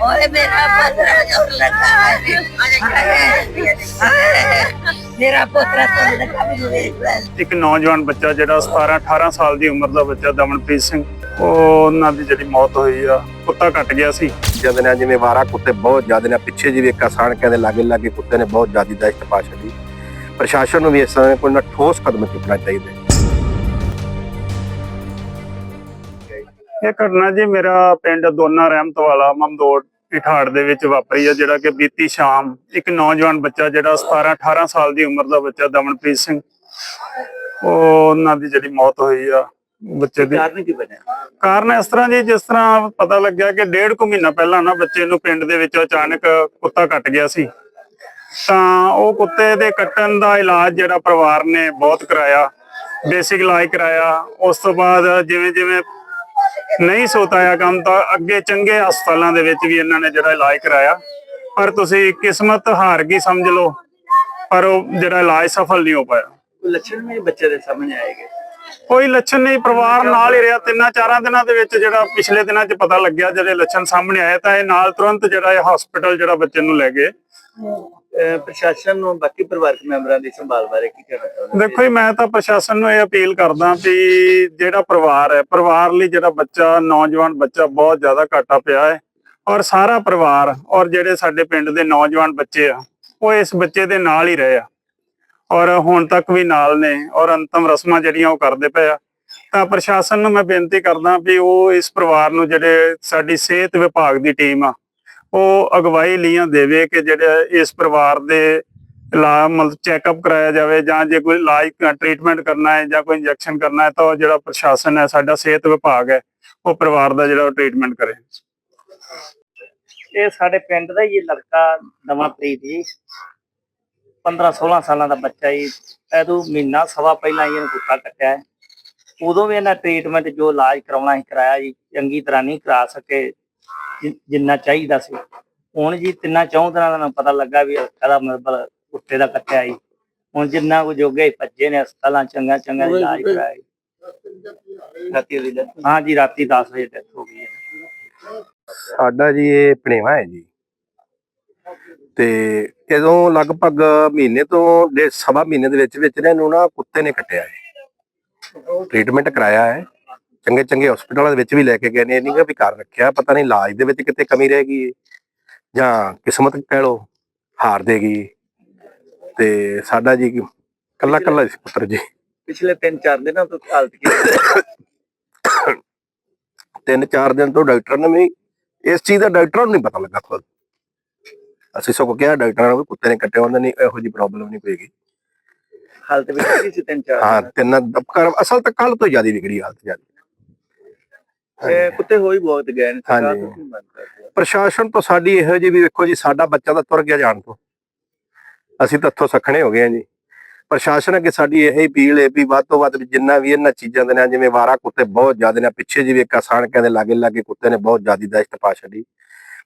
ओए मेरा पोतरा जोर लगा है मेरा पोतरा तो लगा भी देख ले ਇੱਕ ਨੌਜਵਾਨ ਬੱਚਾ ਜਿਹੜਾ 17 18 ਸਾਲ ਦੀ ਉਮਰ ਦਾ ਬੱਚਾ ਦਮਨਪ੍ਰੀਤ ਸਿੰਘ ਉਹ ਉਹਨਾਂ ਦੀ ਜਿਹੜੀ ਮੌਤ ਹੋਈ ਆ ਕੁੱਤਾ ਕੱਟ ਗਿਆ ਸੀ ਜਾਂਦੇ ਨੇ ਜਿਵੇਂ ਵਾਰਾ ਕੁੱਤੇ ਬਹੁਤ ਜ਼ਿਆਦਾ ਨੇ ਪਿੱਛੇ ਜਿਵੇਂ ਇੱਕ ਆਸਾਨ ਕਹਿੰਦੇ ਲਾਗੇ ਲਾਗੇ ਕੁੱਤੇ ਨੇ ਬਹੁਤ ਜ਼ਿਆਦਾ ਦਹਿਸ਼ਤ ਪਾ ਛੱਡੀ ਪ੍ਰਸ਼ਾਸਨ ਨੂੰ ਵੀ ਇਸ ਸਮੇਂ ਕੋਈ ਨਾ ਠੋਸ ਕਦਮ ਚੁੱਕਣਾ ਚਾਹੀਦਾ ਹੈ ਇਹ ਘਟਨਾ ਜੀ ਮੇਰਾ ਪਿੰਡ ਦੋਨਾ ਰਹਿਮਤ ਵਾਲਾ ਮਮਦੋੜ ਇਠਾੜ ਦੇ ਵਿੱਚ ਵਾਪਰੀ ਆ ਜਿਹੜਾ ਕਿ ਬੀਤੀ ਸ਼ਾਮ ਇੱਕ ਨੌਜਵਾਨ ਬੱਚਾ ਜਿਹੜਾ 17 18 ਸਾਲ ਦੀ ਉਮਰ ਦਾ ਬੱਚਾ ਦਮਨਪ੍ਰੀਤ ਸਿੰਘ ਉਹ ਉਹਨਾਂ ਦੀ ਜਿਹੜੀ ਮੌਤ ਹੋਈ ਆ ਬੱਚੇ ਦੀ। ਕਾਰਨ ਕੀ ਬਣਿਆ? ਕਾਰਨ ਇਸ ਤਰ੍ਹਾਂ ਜੀ ਜਿਸ ਤਰ੍ਹਾਂ ਪਤਾ ਲੱਗਿਆ ਕਿ ਡੇਢ ਕੁ ਮਹੀਨਾ ਪਹਿਲਾਂ ਨਾ ਬੱਚੇ ਨੂੰ ਪਿੰਡ ਦੇ ਵਿੱਚ ਅਚਾਨਕ ਕੁੱਤਾ ਕੱਟ ਗਿਆ ਸੀ। ਤਾਂ ਉਹ ਕੁੱਤੇ ਦੇ ਕੱਟਣ ਦਾ ਇਲਾਜ ਜਿਹੜਾ ਪਰਿਵਾਰ ਨੇ ਬਹੁਤ ਕਰਾਇਆ ਬੇਸਿਕ ਇਲਾਜ ਕਰਾਇਆ। ਉਸ ਤੋਂ ਬਾਅਦ ਜਿਵੇਂ ਜਿਵੇਂ ਨਹੀਂ ਸੋਤਾਇਆ ਕੰਮ ਤਾਂ ਅੱਗੇ ਚੰਗੇ ਹਸਪਤਾਲਾਂ ਦੇ ਵਿੱਚ ਵੀ ਇਹਨਾਂ ਨੇ ਜਿਹੜਾ ਇਲਾਜ ਕਰਾਇਆ। ਪਰ ਤੁਸੀਂ ਕਿਸਮਤ ਹਾਰ ਗਈ ਸਮਝ ਲਓ, ਪਰ ਉਹ ਜਿਹੜਾ ਇਲਾਜ ਸਫਲ ਨਹੀਂ ਹੋ ਪਾਇਆ। ਲੱਛਣ ਵੀ ਬੱਚੇ ਦੇ ਸਾਹਮਣੇ ਆਏਗੇ ਕੋਈ ਲੱਛਣ ਨਹੀਂ ਪਰਿਵਾਰ ਨਾਲ ਹੀ ਰਿਹਾ। ਤਿੰਨਾਂ ਚਾਰਾਂ ਦਿਨਾਂ ਦੇ ਵਿੱਚ ਜਿਹੜਾ ਪਿਛਲੇ ਦਿਨਾਂ 'ਚ ਪਤਾ ਲੱਗਿਆ ਜਿਹੜੇ ਲੱਛਣ ਸਾਹਮਣੇ ਆਏ ਤਾਂ ਇਹ ਨਾਲ ਤੁਰੰਤ ਜਿਹੜਾ ਇਹ ਹਸਪੀਟਲ ਜਿਹੜਾ ਬੱਚੇ ਨੂੰ ਲੈ ਗਏ। ਪ੍ਰਸ਼ਾਸਨ ਨੂੰ ਬਾਕੀ ਪਰਿਵਾਰਕ ਮੈਂਬਰਾਂ ਦੀ ਸੰਭਾਲ ਬਾਰੇ ਕੀ ਕਹਿਣਾ ਚਾਹੁੰਦੇ ਦੇਖੋ ਜੀ ਮੈਂ ਤਾਂ ਪ੍ਰਸ਼ਾਸਨ ਨੂੰ ਇਹ ਅਪੀਲ ਕਰਦਾ ਵੀ ਜਿਹੜਾ ਪਰਿਵਾਰ ਹੈ ਪਰਿਵਾਰ ਲਈ ਜਿਹੜਾ ਬੱਚਾ ਨੌਜਵਾਨ ਬੱਚਾ ਬਹੁਤ ਜ਼ਿਆਦਾ ਘਾਟਾ ਪਿਆ ਹੈ। ਔਰ ਸਾਰਾ ਪਰਿਵਾਰ ਔਰ ਜਿਹੜੇ ਸਾਡੇ ਪਿੰਡ ਦੇ ਨੌਜਵਾਨ ਬੱਚੇ ਆ ਉਹ ਇਸ ਬੱਚੇ ਦੇ ਨਾਲ ਹੀ ਰਹੇ ਆ। ਔਰ ਹੁਣ ਤੱਕ ਵੀ ਨਾਲ ਨੇ ਔਰ ਅੰਤਮ ਰਸਮਾਂ ਜਿਹੜੀਆਂ ਉਹ ਕਰਦੇ ਪਏ ਆ। ਤਾਂ ਪ੍ਰਸ਼ਾਸਨ ਨੂੰ ਮੈਂ ਬੇਨਤੀ ਕਰਦਾ ਵੀ ਉਹ ਇਸ ਪਰਿਵਾਰ ਨੂੰ ਜਿਹੜੇ ਸਾਡੀ ਸਿਹਤ ਵਿਭਾਗ ਦੀ ਟੀਮ ਆ, ਉਹ ਅਗਵਾਈ ਲੀਆਂ ਦੇਵੇ ਕਿ ਜਿਹੜੇ ਇਸ ਪਰਿਵਾਰ ਦੇ ਇਲਾਜ ਮਤਲਬ ਚੈੱਕਅਪ ਕਰਾਇਆ ਜਾਵੇ ਜਾਂ ਜੇ ਕੋਈ ਇਲਾਜ ਟ੍ਰੀਟਮੈਂਟ ਕਰਨਾ ਹੈ ਜਾਂ ਕੋਈ ਇੰਜੈਕਸ਼ਨ ਕਰਨਾ ਹੈ ਤਾਂ ਉਹ ਜਿਹੜਾ ਪ੍ਰਸ਼ਾਸਨ ਹੈ, ਸਾਡਾ ਸਿਹਤ ਵਿਭਾਗ ਹੈ, ਉਹ ਪਰਿਵਾਰ ਦਾ ਜਿਹੜਾ ਟ੍ਰੀਟਮੈਂਟ ਕਰੇ। ਇਹ ਸਾਡੇ ਪਿੰਡ ਦਾ ਹੀ ਇਹ ਲੜਕਾ ਨਵਾਂਪ੍ਰੀਤ ਜੀ। 15 16 ਸਾਲਾਂ ਦਾ ਬੱਚਾ ਜੀ ਇਹਦੋਂ ਮਹੀਨਾ ਸਵਾ ਪਹਿਲਾਂ ਹੀ ਇਹਨੂੰ ਕੁੱਤਾ ਕੱਟਿਆ ਹੈ ਉਦੋਂ ਵੀ ਇਹਨਾਂ ਟ੍ਰੀਟਮੈਂਟ ਜੋ ਇਲਾਜ ਕਰਾਉਣਾ ਸੀ ਕਰਾਇਆ ਜੀ ਚੰਗੀ ਤਰ੍ਹਾਂ ਨਹੀਂ ਕਰਾ ਸਕੇ ਜਿ- ਜਿੰਨਾ ਚਾਹੀਦਾ ਸੀ ਹੁਣ ਜੀ ਤਿੰਨਾਂ ਚੌਂ ਦਿਨਾਂ ਦਾ ਮੈਨੂੰ ਪਤਾ ਲੱਗਾ ਵੀ ਕਦਾ ਮਤਲਬ ਕੁੱਤੇ ਦਾ ਕੱਟਿਆ ਜੀ ਹੁਣ ਜਿੰਨਾ ਕੁ ਜੋਗੇ ਹੀ ਭੱਜੇ ਨੇ ਹਸਪਤਾਲਾਂ ਚੰਗਾ ਚੰਗਾ ਇਲਾਜ ਕਰਾਇਆ ਜੀ। ਰਾਤੀ ਦੀ? ਹਾਂ ਜੀ ਰਾਤੀ 10 ਵਜੇ ਡੈਥ ਹੋ ਗਈ ਹੈ ਸਾਡਾ ਜੀ ਇਹ ਭਣੇਵਾ ਹੈ ਜੀ ਤੇ ਇਦੋਂ ਲਗਭਗ ਮਹੀਨੇ ਤੋਂ ਡੇ ਸਵਾ ਮਹੀਨੇ ਦੇ ਵਿੱਚ ਵਿੱਚ ਨੇ ਇਹਨੂੰ ਨਾ ਕੁੱਤੇ ਨੇ ਕੱਟਿਆ ਹੈ। ਟ੍ਰੀਟਮੈਂਟ ਕਰਾਇਆ ਹੈ। ਚੰਗੇ ਚੰਗੇ ਹਸਪਤਾਲਾਂ ਦੇ ਵਿੱਚ ਵੀ ਲੈ ਕੇ ਗਏ ਨੇ। ਇਹ ਨਹੀਂ ਗਾ ਵੀ ਘਰ ਰੱਖਿਆ। ਪਤਾ ਨਹੀਂ ਇਲਾਜ ਦੇ ਵਿੱਚ ਕਿਤੇ ਕਮੀ ਰਹਿ ਗਈ ਜਾਂ ਕਿਸਮਤ ਕਹਿ ਲੋ ਹਾਰ ਦੇ ਗਈ ਤੇ ਸਾਡਾ ਜੀ ਕੱਲਾ ਕੱਲਾ ਸੀ ਪੁੱਤਰ ਜੀ। ਪਿਛਲੇ 3-4 ਦਿਨਾਂ ਤੋਂ ਹਾਲਤ ਕੀ ਹੈ? ਤਿੰਨ ਚਾਰ ਦਿਨ ਤੋਂ ਡਾਕਟਰ ਨੇ ਵੀ ਇਸ ਚੀਜ਼ ਦਾ ਡਾਕਟਰਾਂ ਨੂੰ ਨਹੀਂ ਪਤਾ ਲੱਗਾ। ਖੁਦ ਅਸੀਂ ਸਗੋਂ ਕਿਹਾ ਡਾਕਟਰਾਂ ਨੂੰ ਕੁੱਤੇ ਨੇ ਕੱਟਿਆ ਉਹਨਾਂ ਨੇ ਇਹੋ ਜੀ ਪ੍ਰੋਬਲਮ ਨਹੀਂ ਪਏਗੀ ਹਾਲਤ ਕੀ ਸੀ 3-4 ਹਾਂ ਤਿੰਨ ਦਬਕਰ ਅਸਲ ਤਾਂ ਕੱਲ ਤੋਂ ਜ਼ਿਆਦਾ ਵਿਗੜੀ ਹਾਲਤ ਜ਼ਿਆਦਾ। ਇਹ ਕੁੱਤੇ ਹੋਈ ਬਹੁਤ ਗਏ ਨੇ ਸਰਕਾਰ। ਤੋਂ ਕੀ ਮੰਗ ਕਰਦੇ? ਪ੍ਰਸ਼ਾਸਨ ਤੋਂ ਸਾਡੀ ਇਹੋ ਜੀ ਵੀ ਵੇਖੋ ਜੀ ਸਾਡਾ ਬੱਚਾ ਤਾਂ ਤੁਰ ਗਿਆ ਜਾਣ ਤੋਂ। ਅਸੀਂ ਤਾਂ ਇੱਥੋਂ ਸਖਣੇ ਹੋ ਗਏ ਹਾਂ ਜੀ। ਪ੍ਰਸ਼ਾਸਨ ਅੱਗੇ ਸਾਡੀ ਇਹ ਅਪੀਲ ਹੈ ਵੀ ਵੱਧ ਤੋਂ ਵੱਧ ਜਿੰਨਾ ਵੀ ਇਹਨਾਂ ਚੀਜ਼ਾਂ ਦੇ ਨਾਲ ਜਿਵੇਂ ਵਾਰਾ ਕੁੱਤੇ ਬਹੁਤ ਜ਼ਿਆਦਾ ਨੇ ਪਿੱਛੇ ਜਿਵੇਂ ਇੱਕ ਆਸਾਨ ਕਹਿੰਦੇ ਲਾਗੇ ਲਾਗੇ ਕੁੱਤੇ ਨੇ ਬਹੁਤ ਜ਼ਿਆਦਾ ਦਹਿਸ਼ਤ ਪਾ ਛੱਡੀ।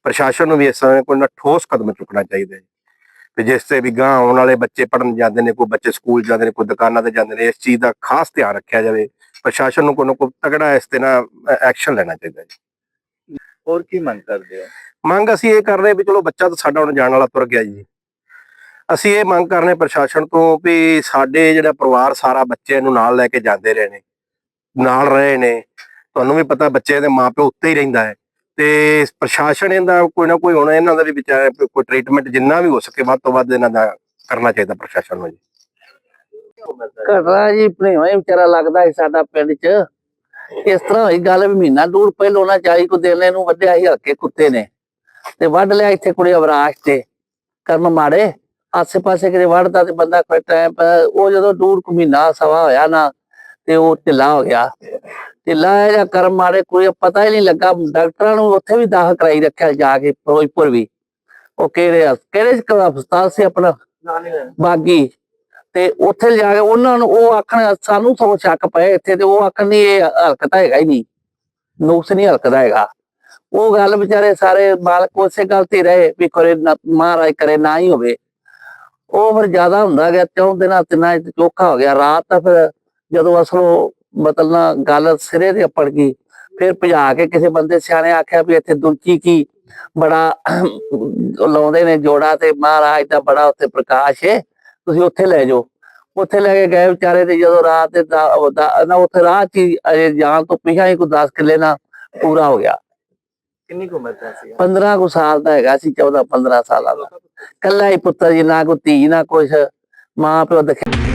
ਪ੍ਰਸ਼ਾਸਨ ਨੂੰ ਵੀ ਇਸ ਸਮੇਂ ਕੋਈ ਨਾ ਠੋਸ ਕਦਮ ਚੁੱਕਣਾ ਚਾਹੀਦਾ ਹੈ ਵੀ ਜਿਸ ਤੇ ਵੀ ਗਾਂ ਆਉਣ ਵਾਲੇ ਬੱਚੇ ਪੜਨ ਜਾਂਦੇ ਨੇ ਕੋਈ ਬੱਚੇ ਸਕੂਲ ਜਾਂਦੇ ਨੇ ਕੋਈ ਦੁਕਾਨਾਂ ਤੇ ਜਾਂਦੇ ਨੇ ਇਸ ਚੀਜ਼ ਦਾ ਖਾਸ ਧਿਆਨ ਰੱਖਿਆ ਜਾਵੇ। ਪ੍ਰਸ਼ਾਸਨ ਨੂੰ ਕੋਈ ਨਾ ਕੋਈ ਤਗੜਾ ਇਸ ਤੇ ਨਾ ਐਕਸ਼ਨ ਲੈਣਾ ਚਾਹੀਦਾ ਹੈ ਹੋਰ ਕੀ ਮੰਗ ਕਰਦੇ ਹੋ? ਮੰਗ ਅਸੀਂ ਇਹ ਕਰ ਰਹੇ ਵੀ ਚਲੋ ਬੱਚਾ ਤਾਂ ਸਾਡਾ ਹੁਣ ਜਾਣ ਵਾਲਾ ਤੁਰ ਗਿਆ ਜੀ। ਅਸੀਂ ਇਹ ਮੰਗ ਕਰਨੇ ਪ੍ਰਸ਼ਾਸਨ ਤੋਂ ਵੀ ਸਾਡੇ ਜਿਹੜਾ ਪਰਿਵਾਰ ਸਾਰਾ ਬੱਚੇ ਨੂੰ ਨਾਲ ਲੈ ਕੇ ਜਾਂਦੇ ਰਹੇ ਨੇ ਨਾਲ ਰਹੇ ਨੇ। ਤੁਹਾਨੂੰ ਵੀ ਪਤਾ ਬੱਚੇ ਦੇ ਮਾਪਿਓ ਉੱਤੇ ਹੀ ਰਹਿੰਦਾ ਹੈ। ਤੇ ਪ੍ਰਸ਼ਾਸਨ ਇਹਦਾ ਕੋਈ ਨਾ ਕੋਈ ਹੁਣ ਇਹਨਾਂ ਦਾ ਵੀ ਵਿਚਾਰ ਕੋਈ ਟ੍ਰੀਟਮੈਂਟ ਜਿੰਨਾ ਵੀ ਹੋ ਸਕੇ ਵੱਧ ਤੋਂ ਵੱਧ ਇਹਨਾਂ ਦਾ ਕਰਨਾ ਚਾਹੀਦਾ ਪ੍ਰਸ਼ਾਸਨ ਨੂੰ ਜੀ। ਘਟਨਾ ਜੀ ਭਣੇਵਾ ਹੀ ਵਿਚਾਰਾ ਲੱਗਦਾ ਸੀ ਸਾਡਾ ਪਿੰਡ 'ਚ। ਇਸ ਤਰ੍ਹਾਂ ਹੋਈ ਗੱਲ ਵੀ ਮਹੀਨਾ ਦੂਰ ਪਹਿਲੋਂ ਨਾ ਚਾਈ ਕੋ ਦੇਣੇ ਨੂੰ ਵੱਢਿਆ ਸੀ, ਹਲਕੇ ਕੁੱਤੇ ਨੇ। ਤੇ ਵੱਢ ਲਿਆ ਇੱਥੇ ਕੁੜੀ ਅਵਰਾਸ਼ ਤੇ ਕਰਮ ਮਾੜੇ। ਆਸੇ ਪਾਸੇ ਕਿਤੇ ਵੱਢਦਾ ਤੇ ਬੰਦਾ ਕੋਈ ਟਾਈਮ ਉਹ ਜਦੋਂ ਦੂਰ ਕੁ ਮਹੀਨਾ ਸਵਾ ਹੋਇਆ ਨਾ, ਤੇ ਉਹ ਢਿੱਲਾ ਹੋ ਗਿਆ। ਢਿੱਲਾ ਜਾਂ ਕਰਮ ਮਾੜੇ ਕੋਈ ਪਤਾ ਹੀ ਨਹੀਂ ਲੱਗਾ, ਡਾਕਟਰਾਂ ਨੂੰ ਉੱਥੇ ਵੀ ਦਾਖਲ ਕਰਾਈ ਰੱਖਿਆ ਜਾ ਕੇ ਫਿਰੋਜ਼ਪੁਰ ਵੀ। ਉਹ ਕਿਹੜੇ ਕਿਹੜੇ ਹਸਪਤਾਲ ਸੀ ਆਪਣਾ? ਬਾਗੀ। ਤੇ ਉੱਥੇ ਜਾ ਕੇ ਉਹਨਾਂ ਨੂੰ ਉਹ ਆਖਣ, ਸਾਨੂੰ ਸਗੋਂ ਸ਼ੱਕ ਪਏ ਇੱਥੇ ਤੇ ਉਹ ਆਖਣ ਨਹੀਂ ਇਹ ਹਲਕਤ ਹੈਗਾ ਹੀ ਨਹੀਂ। ਨੁਕਸ ਨਹੀਂ ਹਲਕਦਾ ਹੈਗਾ। ਉਹ ਗੱਲ ਵਿਚਾਰੇ ਸਾਰੇ ਮਾਲਕ ਉਸੇ ਗੱਲ ਤੇ ਰਹੇ ਵੀ ਕਰੇ ਨਾ- ਮਹਾਰਾਜ ਕਰੇ ਨਾ ਹੀ ਹੋਵੇ। ਉਹ ਫਿਰ ਜ਼ਿਆਦਾ ਹੁੰਦਾ ਗਿਆ, ਚੌਂ ਦਿਨਾਂ ਤਿੰਨਾਂ ਚੋਖਾ ਹੋ ਗਿਆ। ਰਾਤ ਤਾਂ ਫਿਰ ਜਦੋਂ ਅਸਲੋਂ ਮਤਲਬ ਗੱਲ ਸਿਰੇ ਤੇ ਅਪੜ ਗਈ। ਫਿਰ ਭਜਾ ਕੇ ਕਿਸੇ ਬੰਦੇ ਸਿਆਣੇ ਆਖਿਆ ਵੀ ਇੱਥੇ ਦੁਲਚੀ ਕੀ? ਬੜਾ ਲਾਉਂਦੇ ਨੇ ਜੋੜਾ ਤੇ ਮਹਾਰਾਜ ਦਾ ਬੜਾ ਉੱਥੇ ਪ੍ਰਕਾਸ਼ ਹੈ ਤੁਸੀਂ ਉੱਥੇ ਲੈ ਜਾਓ। ਉੱਥੇ ਲੈ ਕੇ ਗਏ ਵਿਚਾਰੇ ਤੇ ਜਦੋਂ ਰਾਤ ਦੇ ਨਾ ਉੱਥੇ ਰਾਹ ਚ ਅਜੇ ਜਾਣ ਤੋਂ ਪਿਛਾ ਹੀ ਕੋਈ 10 ਕਿੱਲੇ ਨਾ ਪੂਰਾ ਹੋ ਗਿਆ। ਕਿੰਨੀ ਕੁ ਉਮਰ ਦਾ ਸੀ 15 ਕੁ ਸਾਲ ਦਾ ਹੈਗਾ ਸੀ 14 15 ਸਾਲਾਂ ਦਾ। ਕੱਲਾ ਹੀ ਪੁੱਤਰ ਜੀ ਨਾ ਕੋਈ ਧੀ ਨਾ ਕੁਛ। ਮਾਂ ਪਿਓ ਦਿਖੇ।